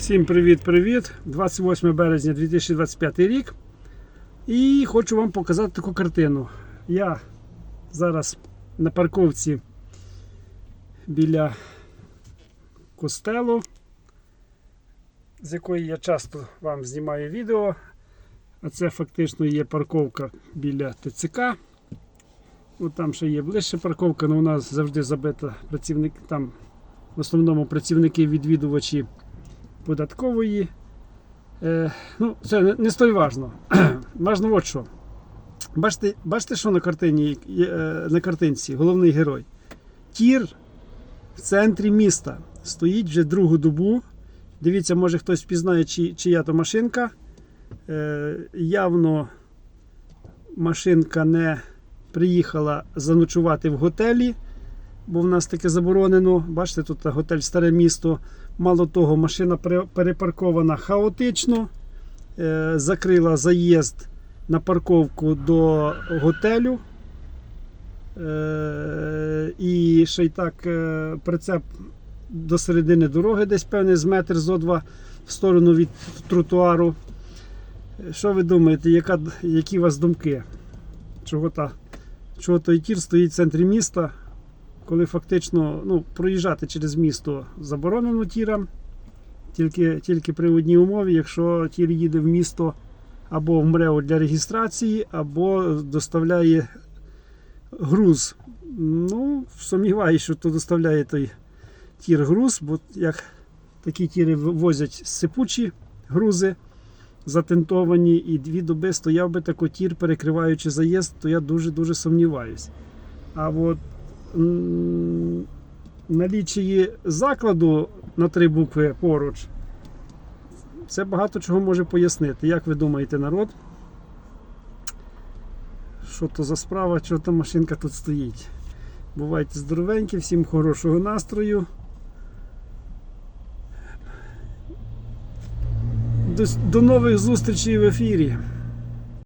Всім привіт-привіт! 28 березня 2025 рік. І хочу вам показати таку картину. Я зараз на парковці біля костелу, з якої я часто вам знімаю відео. А це фактично є парковка біля ТЦК. От там ще є ближче парковка, але у нас завжди забита працівник, там в основному працівники відвідувачі податкової. Е, ну, Це не, столь важно. важно от що. Бачите, бачите, що на картині, е, на картинці головний герой? Тір в центрі міста. Стоїть вже другу добу. Дивіться, може хтось впізнає, чи, чия то машинка. Е, явно машинка не приїхала заночувати в готелі, бо в нас таке заборонено. Бачите, тут готель Старе місто. Мало того, машина перепаркована хаотично, е, закрила заїзд на парковку до готелю. Е, і ще й так е, прицеп до середини дороги, десь певний з метр зо два в сторону від тротуару. Що ви думаєте, яка, які у вас думки? Чого, та, чого той тір стоїть в центрі міста, коли фактично ну, проїжджати через місто заборонено тірам, тільки, тільки при одній умові, якщо тір їде в місто або в МРЕО для реєстрації, або доставляє груз. Ну, сумніваюся, що то доставляє той тір груз, бо як такі тіри возять сипучі грузи затентовані, і дві доби стояв би тако тір, перекриваючи заїзд, то я дуже-дуже сумніваюся. А от налічії закладу на три букви поруч, це багато чого може пояснити. Як ви думаєте, народ? Що то за справа, що та машинка тут стоїть? Бувайте здоровенькі, всім хорошого настрою. До нових зустрічей в ефірі.